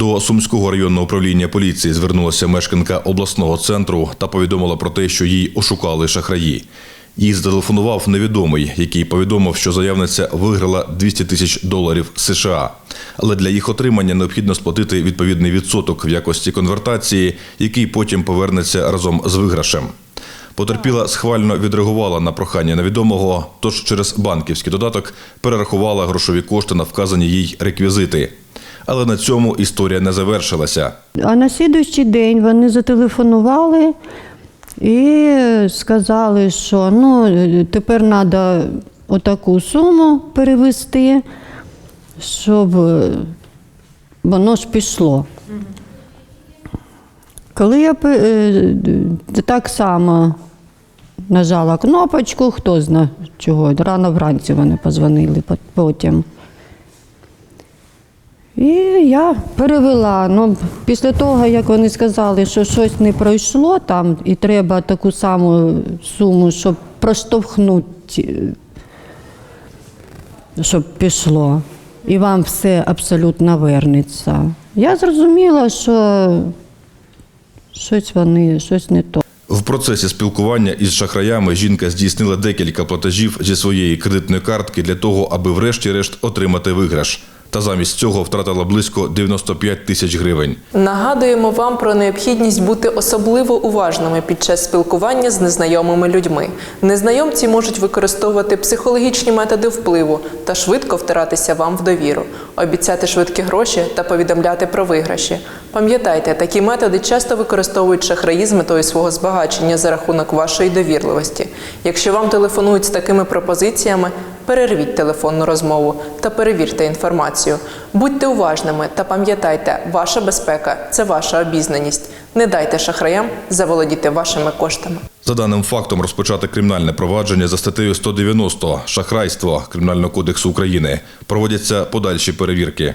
До Сумського районного управління поліції звернулася мешканка обласного центру та повідомила про те, що їй ошукали шахраї. Їй зателефонував невідомий, який повідомив, що заявниця виграла 200 тисяч доларів США. Але для їх отримання необхідно сплатити відповідний відсоток в якості конвертації, який потім повернеться разом з виграшем. Потерпіла схвально відреагувала на прохання невідомого, тож через банківський додаток перерахувала грошові кошти на вказані їй реквізити. Але на цьому історія не завершилася. А на слідуючий день вони зателефонували і сказали, що ну, тепер треба отаку суму перевести, щоб воно ж пішло. Коли я е, так само нажала кнопочку, хто зна чого, рано вранці вони позвонили пот- потім. І я перевела. Ну, після того, як вони сказали, що щось не пройшло там, і треба таку саму суму, щоб проштовхнути, щоб пішло, і вам все абсолютно вернеться. Я зрозуміла, що щось вони, щось не то. В процесі спілкування із шахраями жінка здійснила декілька платежів зі своєї кредитної картки для того, аби врешті-решт отримати виграш. Та замість цього втратила близько 95 тисяч гривень. Нагадуємо вам про необхідність бути особливо уважними під час спілкування з незнайомими людьми. Незнайомці можуть використовувати психологічні методи впливу та швидко втиратися вам в довіру, обіцяти швидкі гроші та повідомляти про виграші. Пам'ятайте, такі методи часто використовують шахраї з метою свого збагачення за рахунок вашої довірливості. Якщо вам телефонують з такими пропозиціями, перервіть телефонну розмову та перевірте інформацію. Будьте уважними та пам'ятайте, ваша безпека це ваша обізнаність. Не дайте шахраям заволодіти вашими коштами. За даним фактом розпочати кримінальне провадження за статтею 190 шахрайство Кримінального кодексу України. Проводяться подальші перевірки.